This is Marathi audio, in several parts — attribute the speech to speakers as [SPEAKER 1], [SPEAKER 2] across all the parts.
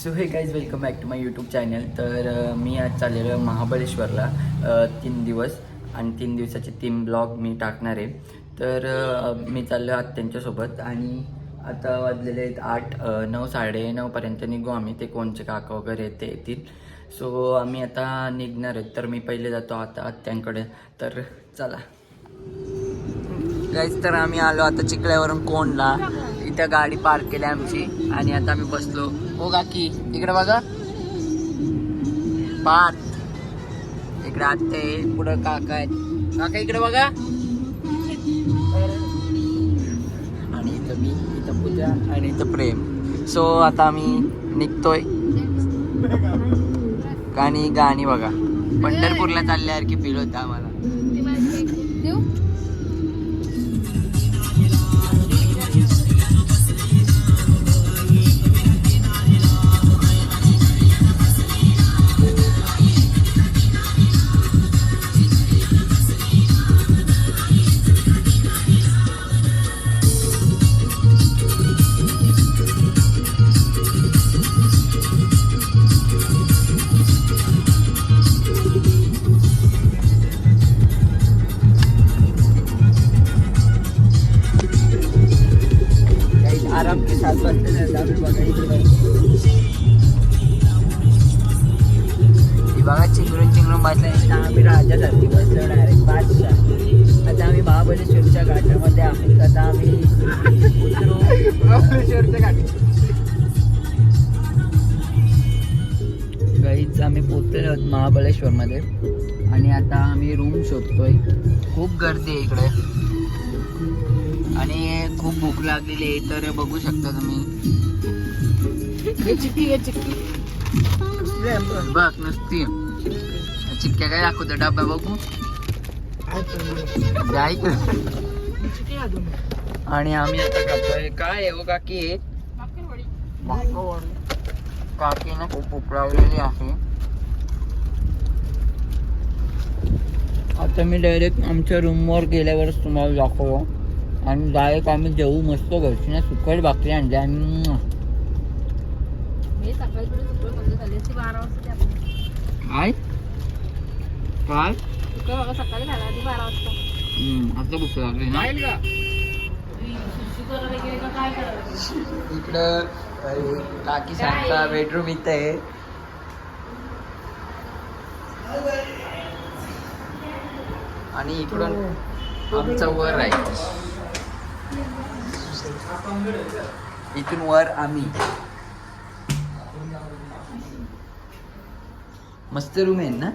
[SPEAKER 1] So hey guys welcome back to my YouTube channel तर मी आज चाललेलो आहे महाबळेश्वरला तीन दिवस. आणि तीन दिवसाचे तीन ब्लॉग मी टाकणार आहे. तर मी चाललो आहे त्यांच्यासोबत आणि आता वाजलेले आहेत आठ नऊ साडे नऊपर्यंत निघू आम्ही. ते कोणचे काका वगैरे ते येतील. सो आम्ही आता निघणार आहेत. तर मी पहिले जातो आता आत्यांकडे. तर चला. गाईज तर आम्ही आलो आता चिखल्यावरून कोणला तिथं गाडी पार्क केली आमची आणि आता आम्ही बसलो. हो काकी इकडे बघा. पार्क. इकडे आत्ते पुढं काका आहेत. काका इकडे बघा. आणि इथं मी इथं पूजा आणि इथं प्रेम. सो आता आम्ही निघतोय. गाणी गाणी बघा. पंढरपूरला चालल्यासारखी फील होतं आम्हाला. ही बघा चिंगरून चिंगरून बसल्या आम्ही राजासारखी बसलो डायरेक्ट बादशाह. आता आम्ही महाबळेश्वरच्या घाटामध्ये आहोत. आता आम्ही उतरू. महाबळेश्वरच्या घाटात गाईच आम्ही पोचलेलो आहोत महाबळेश्वरमध्ये. आणि आता आम्ही रूम शोधतोय. खूप गर्दी आहे इकडे. आणि खूप भूक लागलेली आहे तर बघू शकता तुम्ही. बघ नसती. चिक्क्या काय दाखवतो डब्बा बघू? जाय आणि आम्ही आता खातोय काय हो काकी? काकीने खूप भूक लागलेली आहे. आता मी डायरेक्ट आमच्या रूमवर गेल्यावरच तुम्हाला दाखवतो आणि डायरेक्ट आम्ही जेवू मस्त घरची ना सुकट भाकरी आणली आणि म्वा.
[SPEAKER 2] मी सकाळी थोडी सुकळ बंद झाली असती बारा वाजता ती आपली.
[SPEAKER 1] काय? काय?
[SPEAKER 2] सुकळ झाला आधी बारा वाजता
[SPEAKER 1] हम्म, आता भूक लागली ना. इकडं अरे, काकी सांगता बेडरूम इथं आहे. आणि इकडून आमचा वर आहे. इथून वर आम्ही. मस्त रूम आहे ना?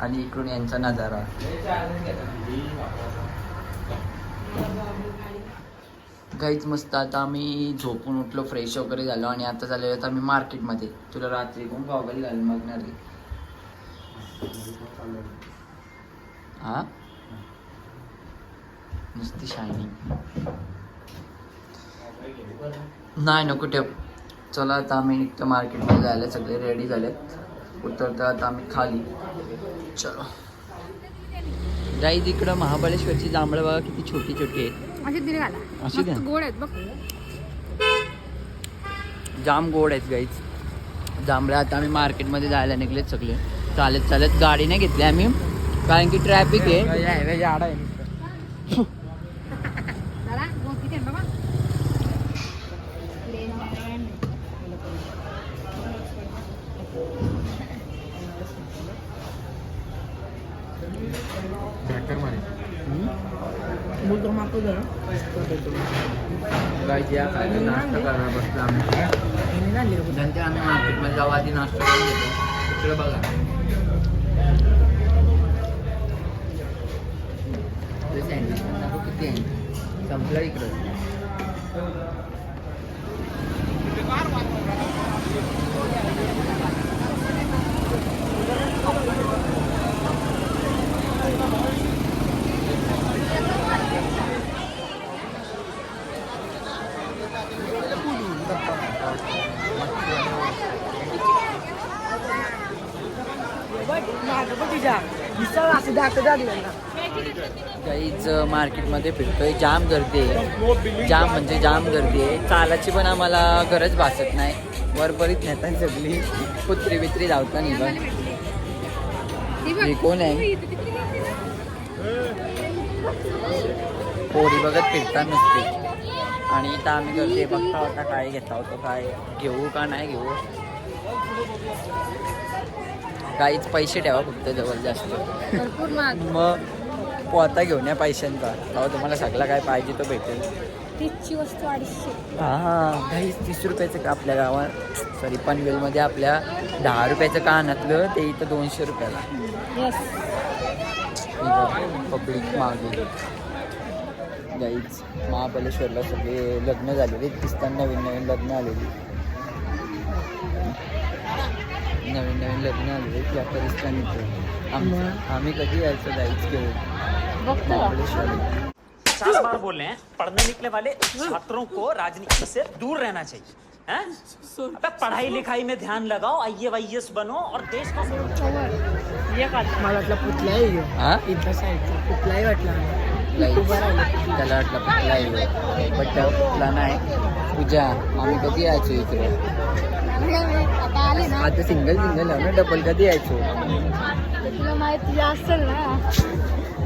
[SPEAKER 1] आणि इकडून यांचा नजारा. काहीच मस्त आता आम्ही झोपून उठलो फ्रेश वगैरे झालो आणि आता झालेलो आता आम्ही मार्केटमध्ये तुला रात्री कोण गॉगल घालून बघणार आहे? हा? नुसती शायनिंग नाही नको ठेव. चला आता आम्ही निघतो मार्केटमध्ये जायला सगळे रेडी झालेत. उतरतो आता आम्ही खाली. चलो. जाई इकडं महाबळेश्वरची जांभळं बघा किती छोटी छोटी आहेत.
[SPEAKER 2] अशी दिले घाला.
[SPEAKER 1] अशी द्या.
[SPEAKER 2] गोड आहेत बघ.
[SPEAKER 1] जाम गोड आहेत गाईच जांभळं आता आम्ही मार्केटमध्ये जायला निघलेत सगळे. चालत चालत गाडी नाही घेतली आम्ही. कारण की ट्रॅफिक आहे. नाश्ता करायला बसलो आम्ही. नंतर आम्ही मार्केटमध्ये जाऊ आधी नाश्ता करून घेतो. इकडे बघा. किती आहे. संपलं इकडं
[SPEAKER 3] मागं बघ तुझ्या. दिसायला असं दाखवत आली मला.
[SPEAKER 1] काहीच मार्केटमध्ये uh, फिरतोय. जाम गर्दी आहे. जाम म्हणजे जाम गर्दी आहे. चालाची पण आम्हाला गरज भासत नाही. वर बरीच नेतात सगळी. कुत्री बित्री धावता निघा कोण आहे? पोरी बघत फिरता नसते. आणि इथं आम्ही गर्दी बघता होता काय घेता होतो काय घेऊ का नाही घेऊ? काहीच पैसे ठेवा फक्त जवळ जास्त.
[SPEAKER 2] भरपूर महाग.
[SPEAKER 1] मग पोता घेऊन या पैशांचा. तेव्हा तुम्हाला सगळा काय पाहिजे तो भेटेल.
[SPEAKER 2] तीसची वस्तू अडीचशे.
[SPEAKER 1] हा काहीच तीस रुपयाचं का आपल्या गावात? सॉरी पनवेलमध्ये आपल्या दहा रुपयाचं कानातलं ते इथं दोनशे रुपयाला.
[SPEAKER 2] येस
[SPEAKER 1] पब्लिक मागे. गाईच महाबळेश्वरला सगळे लग्न झालेले दिसतात नवीन नवीन लग्न आलेली नवीन नवीन लग्न त्या परिस्थिती इथे आम- आम्ही कधी यायचं जायचं
[SPEAKER 2] का?
[SPEAKER 1] महाबळेश्वर
[SPEAKER 3] पचास बार बोल रहे हैं पढ़ने निकले वाले छात्रों को राजनीति से दूर रहना चाहिए। हैं? अबे पढ़ाई लिखाई में ध्यान लगाओ आई वाई बनो और देश का
[SPEAKER 4] मला वाटलं पुतलाही घेऊ
[SPEAKER 1] हा?
[SPEAKER 4] इथला साईडचा पुतलाही वाटला
[SPEAKER 1] त्याला वाटलं कुठला आहे बट कुठला नाही. पूजा आम्ही कधी यायचो इकडे?
[SPEAKER 2] आता ना.
[SPEAKER 1] सिंगल सिंगल आहे ना. डबल कधी यायचो?
[SPEAKER 2] तुला माहिती असेल ना.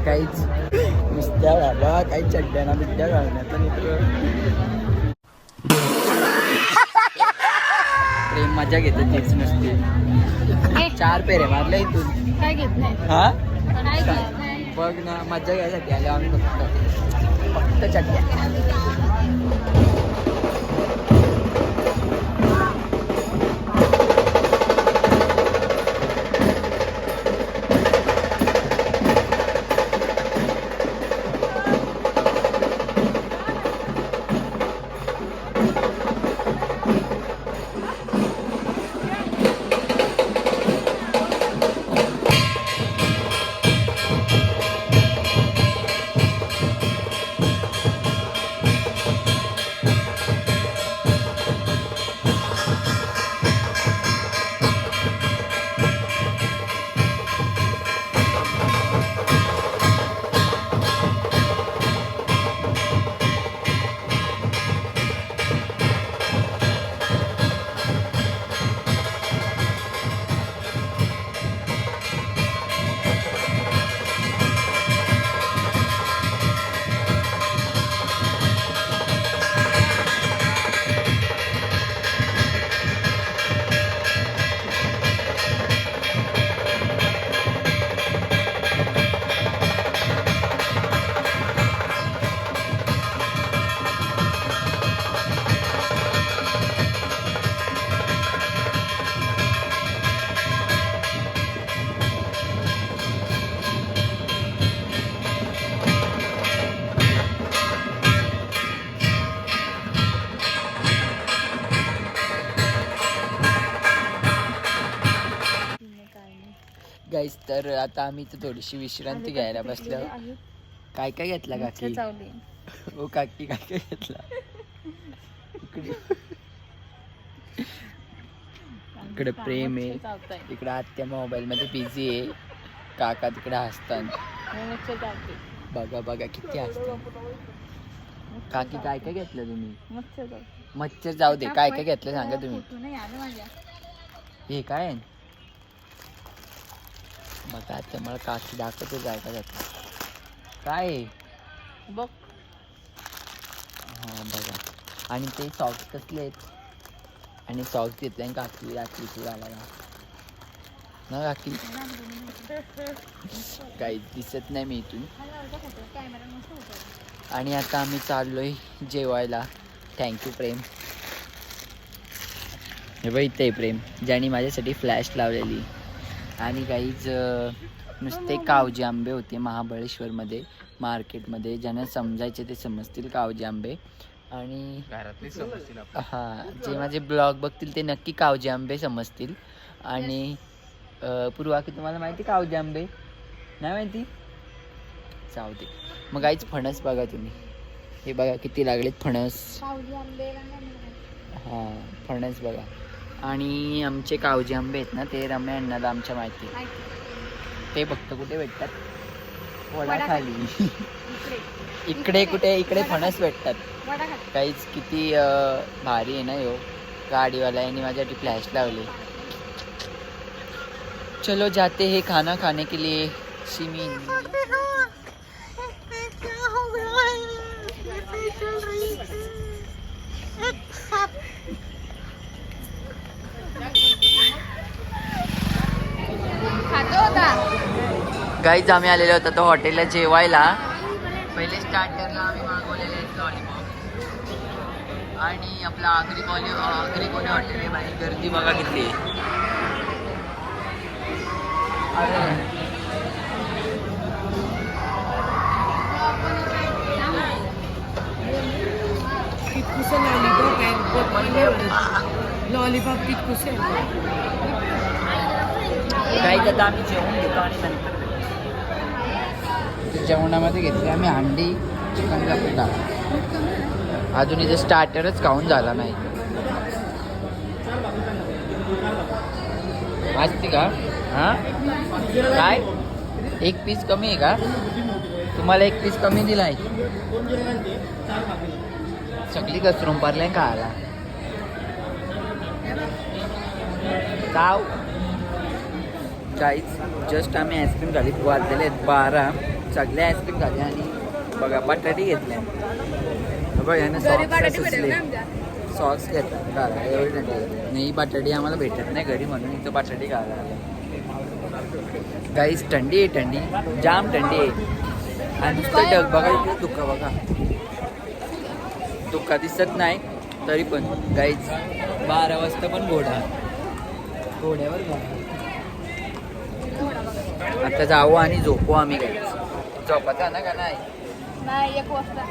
[SPEAKER 1] काहीच. नुसत्या बाबा काही चड्ड्याना बिड्ड्या घालण्यात इकडं प्रेम मजा घेते तेच नसते. चार पेरे मारले इथून.
[SPEAKER 2] काय घेत नाही?
[SPEAKER 1] हा? बघ ना मजा घ्यायसाठी आले आम्ही फक्त. फक्त चड्ड्या. गाईस तर आता आम्ही इथं थोडीशी विश्रांती घ्यायला बसलो. काय काय घेतला काकी? ओ काकी काय काय घेतला? इकडे. प्रेम आहे. इकडे आत्या मोबाईल मध्ये बिझी आहे. काका तिकडे हसतात बघा बघा किती हसतात काकी काय काय घेतलं तुम्ही?
[SPEAKER 2] मच्छर
[SPEAKER 1] जाऊ दे. काय काय घेतलं सांगा तुम्ही. हे काय? आहे? बघा आता मला काकी दाखवतो काय घेतलं काय?
[SPEAKER 2] बघ.
[SPEAKER 1] हा बघा. आणि ते सॉक्स कसले आहेत? आणि सॉक्स घेतले आणि काकी रात्रीची घालायला ना काकी? काही दिसत नाही मी इथून. आणि आता आम्ही चाललोय जेवायला. Thank you Prem. हे बघ इथे प्रेम. ज्याने माझ्यासाठी फ्लॅश लावलेली. आणि काहीच नुसते कावजे आंबे होते महाबळेश्वरमध्ये मार्केटमध्ये. ज्यांना समजायचे ते समजतील कावजे आंबे. आणि हां जे माझे ब्लॉग बघतील ते नक्की कावजे आंबे समजतील. आणि पूर्वा की तुम्हाला माहिती कावजे आंबे? नाही माहिती? जाऊ दे. मग काहीच फणस बघा तुम्ही. हे बघा किती लागलेत फणस. हां फणस बघा. आणि आमचे कावजे आंबे आहेत ना ते रम्या अण्णाला आमच्या माहिती ते फक्त कुठे भेटतात वडा खाली इकडे कुठे इकडे फणस भेटतात काहीच किती भारी आहे ना यो गाडीवाल्याने माझ्यासाठी फ्लॅश लावले चलो जाते हैं खाना खाने के लिए सिमीन गाईज आम्ही आलेलो होतो तो हॉटेलला जेवायला. पहिले स्टार्टरला आम्ही मागवलेले आहेत लॉलीपॉप आणि आपला आगरी कॉली आगरी कोणी हॉटेल आहे बाई? गर्दी बघा किती.
[SPEAKER 4] लॉलीपॉप लॉलीपॉप कितकुसे
[SPEAKER 1] आम्ही जेवण घेतो आणि नंतर जेवणामध्ये घेतली आम्ही अंडी चिकनचा पिठा. अजून इथे स्टार्टरच खाऊन झाला नाही. माहिती का? हा? काय? एक पीस कमी आहे का? तुम्हाला एक पीस कमी दिला आहे सगळी घसरून पारले का आला गाव काहीच जस्ट आम्ही आईस्क्रीम झाली वाजलेले आहेत बारा. सगळे आईस्क्रीम झाले आणि बघा बटाटी घेतल्या बघा याने सॉक्स सुचले सॉक्स घेतला घाला एवढी थंडी नाही बटाटी आम्हाला भेटत नाही घरी म्हणून इथं बटाटी घाला. गाईस थंडी आहे थंडी. जाम थंडी आहे. आणि नुसतं ढग बघा इकडे धुका बघा. धुका दिसत नाही तरी पण. गाईज बारा वाजता पण घोडा. घोड्यावर घोडा. आता जाऊ आणि झोपू आम्ही. गाईज झोपाचा ना का
[SPEAKER 2] नाही एक वाजता.